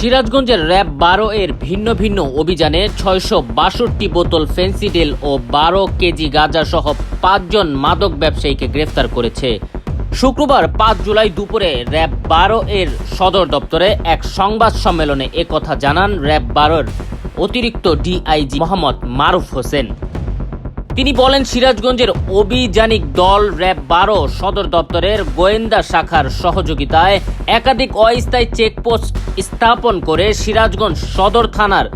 সিরাজগঞ্জের র্যাব বারো এর ভিন্ন ভিন্ন অভিযানে ছয়শো বাষট্টি বোতল ফেন্সিডিল ও বারো কেজি গাঁজা সহ পাঁচজন মাদক ব্যবসায়ীকে গ্রেফতার করেছে। শুক্রবার পাঁচ জুলাই দুপুরে র্যাব বারো এর সদর দপ্তরে এক সংবাদ সম্মেলনে একথা জানান র্যাব বারোর অতিরিক্ত ডিআইজি মোহাম্মদ মারুফ হোসেন। তিনি বলেন, সিরাজগঞ্জের অভিযানিক দল র্যাব বারো সদর দপ্তরের গোয়েন্দা শাখার সহযোগিতায় একাধিক অস্থায়ী চেকপোস্ট স্থাপন করে সিরাজগঞ্জ সদর থানার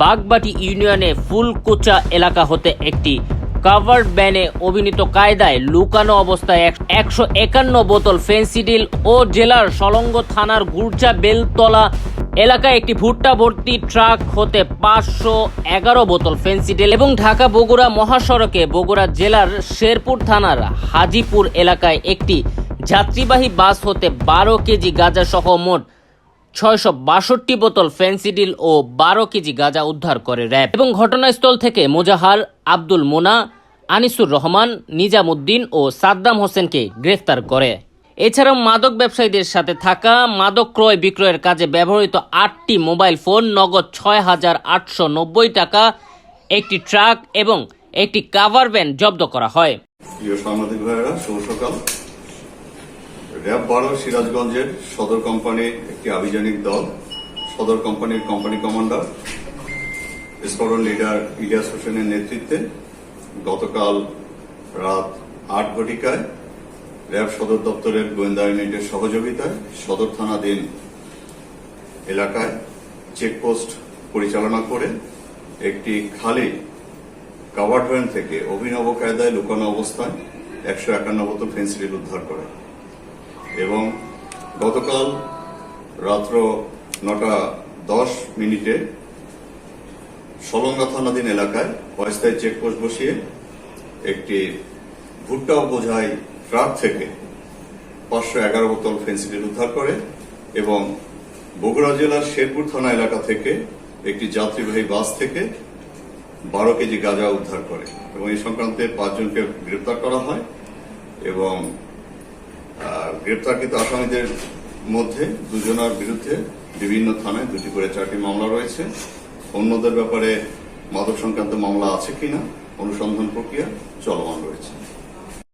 বাগবাটি ইউনিয়নে ফুলকুচা এলাকা হতে একটি কাভার্ড ব্যানে অভিনীত কায়দায় লুকানো অবস্থায় একশো একান্ন বোতল ফেন্সিডিল ও জেলার সলঙ্গ থানার গুর্জা বেলতলা এলাকায় একটি ভুট্টা ভর্তি ট্রাক হতে পাঁচশো এগারো বোতল ফেন্সিডিল এবং ঢাকা বগুড়া মহাসড়কে বগুড়া জেলার শেরপুর থানার হাজিপুর এলাকায় একটি যাত্রীবাহী বাস হতে বারো কেজি গাঁজা সহ মোট ছয়শো বাষট্টি বোতল ফেন্সিডিল ও বারো কেজি গাঁজা উদ্ধার করে র্যাব এবং ঘটনাস্থল থেকে মোজাহার আব্দুল মোনা, আনিসুর রহমান, নিজামুদ্দিন ও সাদ্দাম হোসেনকে গ্রেফতার করে। এছাড়াও মাদক ব্যবসায়ীদের সাথে থাকা মাদক ক্রয় বিক্রয়ের কাজে ব্যবহৃত আটটি মোবাইল ফোন, নগদ ছয় হাজার আটশো নব্বই টাকা, একটি ট্রাক এবং একটি কাভার ভ্যান জব্দ করা হয়। র্যাব বারো, সিরাজগঞ্জের সদর কোম্পানির একটি আভিযানিক দল, সদর কোম্পানির company commander, squadron leader Ilias হোসেনের নেতৃত্বে গতকাল রাত আট ঘটিকায় র্যাব সদর দপ্তরের গোয়েন্দা ইউনিটের সহযোগিতায় সদর থানাধীন এলাকায় চেকপোস্ট পরিচালনা করে একটি খালি কাভার্ড ভ্যান থেকে অভিনব কায়দায় লুকানো অবস্থায় একশো একান্ন বোতল ফেন্সিডিল উদ্ধার করে এবং গতকাল রাত্র নটা দশ মিনিটে সলঙ্গা থানাধীন এলাকায় অস্থায়ী চেকপোস্ট বসিয়ে একটি ভুট্টা বোঝাই ট্রাক থেকে পাঁচশো এগারো বোতল ফেন্সিডিল উদ্ধার করে এবং বগুড়া জেলার শেরপুর থানা এলাকা থেকে একটি যাত্রীবাহী বাস থেকে বারো কেজি গাঁজা উদ্ধার করে এবং এই সংক্রান্তে পাঁচজনকে গ্রেপ্তার করা হয় এবং গ্রেপ্তারকৃত আসামিদের মধ্যে দুজনের বিরুদ্ধে বিভিন্ন থানায় দুটি করে চারটি মামলা রয়েছে। অন্যদের ব্যাপারে মাদক সংক্রান্ত মামলা আছে কিনা অনুসন্ধান প্রক্রিয়া চলমান রয়েছে।